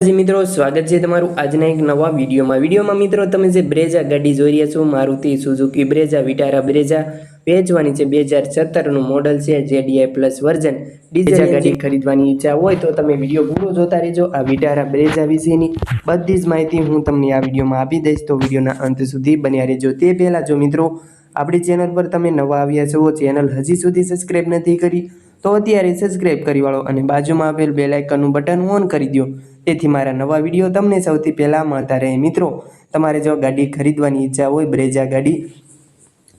જી મિત્રો સ્વાગત છે તમારું આજના એક નવા વિડીયોમાં. વિડીયોમાં મિત્રો તમે જે બ્રેજા ગાડી જોઈ રહ્યા છો Maruti Suzuki Brezza Vitara Brezza વેચવાની છે બે હજાર સત્તરનું મોડલ છે જેડીઆઈ પ્લસ વર્ઝન ડીઝલ ગાડી. ખરીદવાની ઈચ્છા હોય તો તમે વીડિયો પૂરો જોતા રહેજો. આ વિટારા બ્રેઝા વિશેની બધી જ માહિતી હું તમને આ વિડીયોમાં આપી દઈશ. તો વિડીયોના અંત સુધી બન્યા રહેજો. તે પહેલાં જો મિત્રો આપણી ચેનલ પર તમે નવા આવ્યા છો ચેનલ હજી સુધી સબસ્ક્રાઈબ નથી કરી તો અત્યારે સબસ્ક્રાઈબ કરી વાળો અને બાજુમાં આપેલ બેલ આઇકનનું બટન ઓન કરી દો તેથી મારા નવા વીડિયો તમને સૌથી પહેલાં મળતા રહે મિત્રો. તમારે જો ગાડી ખરીદવાની ઈચ્છા હોય, બ્રેજા ગાડી,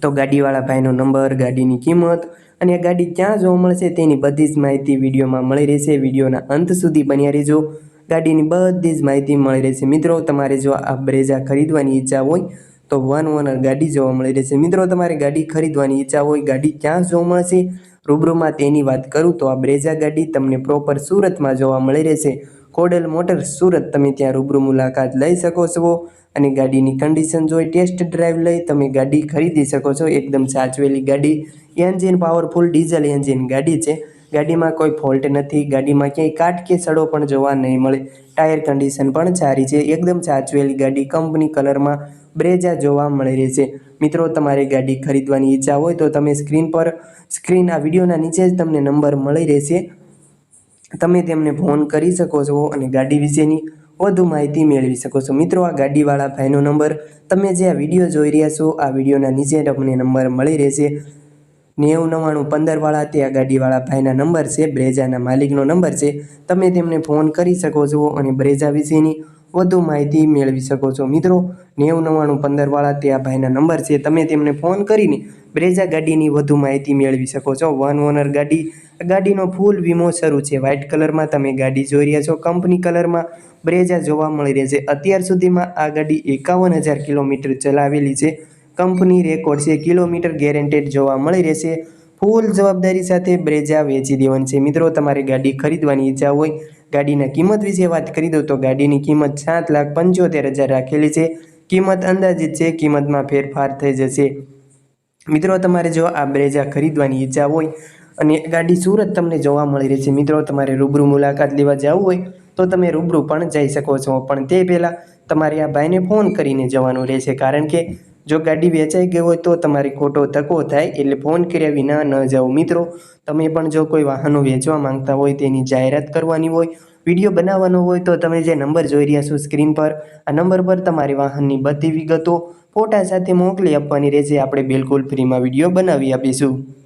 તો ગાડીવાળા ભાઈનો નંબર ગાડીની કિંમત અને આ ગાડી ક્યાં જોવા મળશે તેની બધી જ માહિતી વિડીયોમાં મળી રહેશે. વિડીયોના અંત સુધી બન્યા રહેજો. ગાડીની બધી જ માહિતી મળી રહેશે મિત્રો. તમારે જો આ બ્રેજા ખરીદવાની ઈચ્છા હોય, તો વન ઓનર ગાડી જોવા મળી રહેશે. મિત્રો, તમારે ગાડી ખરીદવાની ઈચ્છા હોય, ગાડી ક્યાં જોવા મળશે? રૂબરૂમાં તેની વાત કરું તો આ બ્રેઝા ગાડી તમને પ્રોપર સુરતમાં જોવા મળી રહેશે. કોડેલ મોટર્સ સુરત તમે ત્યાં રૂબરૂ મુલાકાત લઈ શકો છો અને ગાડીની કન્ડિશન જોઈ ટેસ્ટ ડ્રાઈવ લઈ તમે ગાડી ખરીદી શકો છો. એકદમ સાચવેલી ગાડી. એન્જિન પાવરફુલ ડીઝલ એન્જિન ગાડી છે. ગાડીમાં કોઈ ફોલ્ટ નથી. ગાડીમાં ક્યાંય કાટ કે સડો પણ જોવા નહીં મળે. ટાયર કન્ડિશન પણ સારી છે. એકદમ સાચવેલી ગાડી. કંપની કલરમાં બ્રેઝા જોવા મળી રહેશે. મિત્રો, તમારે ગાડી ખરીદવાની ઈચ્છા હોય તો તમે સ્ક્રીન પર, સ્ક્રીન આ વિડીયોના નીચે જ તમને નંબર મળી રહેશે. તમે તેમને ફોન કરી શકો છો અને ગાડી વિશેની વધુ માહિતી મેળવી શકો છો. મિત્રો, આ ગાડીવાળા ભાઈનો નંબર, તમે જે આ વીડિયો જોઈ રહ્યા છો, આ વિડીયોના નીચે તમને નંબર મળી રહેશે. નેવું નવ્વાણું પંદરવાળા, તે આ ગાડીવાળા ભાઈના નંબર છે, બ્રેજાના માલિકનો નંબર છે. તમે તેમને ફોન કરી શકો છો અને બ્રેજા વિશેની વધુ માહિતી મેળવી શકો છો. મિત્રો નેવું નવ્વાણું પંદરવાળા તે આ ભાઈના નંબર છે. તમે તેમને ફોન કરીને બ્રેઝા ગાડીની વધુ માહિતી મેળવી શકો છો. વન ઓનર ગાડી, ગાડીનો ફૂલ વીમો શરૂ છે. વ્હાઇટ કલરમાં તમે ગાડી જોઈ રહ્યા છો. કંપની કલરમાં બ્રેઝા જોવા મળી રહે છે. અત્યાર સુધીમાં આ ગાડી એકાવન હજાર કિલોમીટર ચલાવેલી છે. કંપની રેકોર્ડ છે. કિલોમીટર ગેરેન્ટેડ જોવા મળી રહેશે ફૂલ જવાબદારી સાથે બ્રેઝા વેચી દેવાની છે. મિત્રો, તમારે ગાડી ખરીદવાની ઈચ્છા હોય ગાડીના કિંમત વિશે વાત કરી દઉં તો ગાડીની કિંમત સાત લાખ પંચોતેર હજાર રાખેલી છે. કિંમત અંદાજિત છે, કિંમતમાં ફેરફાર થઈ જશે. મિત્રો, તમારે જો આ બ્રેઝા ખરીદવાની ઈચ્છા હોય અને ગાડી સુરત તમને જોવા મળી રહી છે, મિત્રો, તમારે રૂબરૂ મુલાકાત લેવા જવું હોય તો તમે રૂબરૂ પણ જઈ શકો છો. પણ તે પહેલાં તમારે આ ભાઈને ફોન કરીને જવાનું રહેશે, કારણ કે જો ગાડી વેચાઈ ગઈ હોય તો તમારી ખોટો ધક્કો થાય એટલે ફોન કર્યા વિના ન જાઓ મિત્રો. તમે પણ જો કોઈ વાહનો વેચવા માંગતા હોય તેની જાહેરાત કરવાની હોય, વીડિયો બનાવવાનો હોય તો તમે જે નંબર જોઈ રહ્યા છો સ્ક્રીન પર, આ નંબર પર તમારી વાહનની બધી વિગતો ફોટા સાથે મોકલી આપવાની રહેશે. આપણે બિલકુલ ફ્રીમાં વીડિયો બનાવી આપીશું.